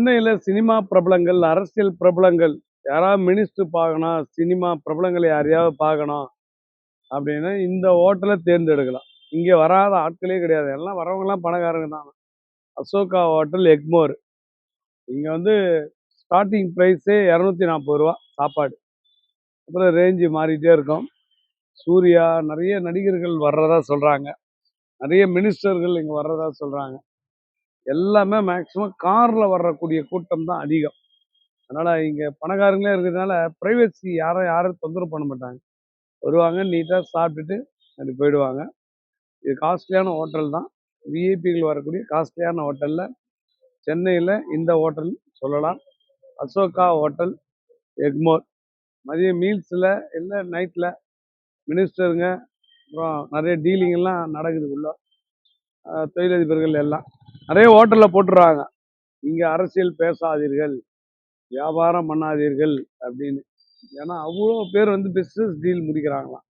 சென்னையில் சினிமா பிரபலங்கள் அரசியல் பிரபலங்கள். யாராவது மினிஸ்டர் பார்க்கணும் சினிமா பிரபலங்கள் யாரையாவது பார்க்கணும் அப்படின்னா இந்த ஹோட்டலை தேர்ந்தெடுக்கலாம். இங்கே வராத ஆட்களே கிடையாது. எல்லாம் வரவங்கலாம் பணக்காரங்க தான். அசோகா ஹோட்டல் எக்மோர். இங்கே வந்து ஸ்டார்டிங் ப்ரைஸே இரநூத்தி நாற்பது ரூபா சாப்பாடு. அப்புறம் ரேஞ்சு மாறிட்டே இருக்கும். சூர்யா நிறைய நடிகர்கள் வர்றதா சொல்கிறாங்க நிறைய மினிஸ்டர்கள் இங்கே வர்றதா சொல்கிறாங்க எல்லாமே மேக்ஸிமம் காரில் வரக்கூடிய கூட்டம் தான் அதிகம். அதனால் இங்கே பணக்காரங்களே இருக்கிறதுனால ப்ரைவசி யாரும் யாரும் தொந்தரவு பண்ண மாட்டாங்க. வருவாங்க நீட்டாக சாப்பிட்டுட்டு அப்படி போயிடுவாங்க. இது காஸ்ட்லியான ஹோட்டல் தான். விஐபிகள் வரக்கூடிய காஸ்ட்லியான ஹோட்டலில் சென்னையில் இந்த ஹோட்டல் சொல்லலாம். அசோகா ஹோட்டல் எக்மோர். மதிய மீல்ஸில் இல்லை நைட்டில் மினிஸ்டருங்க அப்புறம் நிறைய டீலிங்கெல்லாம் நடக்குது உள்ள. தொழிலதிபர்கள் எல்லாம். நிறைய ஹோட்டலில் போட்டுடுறாங்க இங்கே அரசியல் பேசாதீர்கள் வியாபாரம் பண்ணாதீர்கள் அப்படின்னு. ஏன்னா அவ்வளோ பேர் வந்து பிஸ்னஸ் டீல் முடிக்கிறாங்களாம்.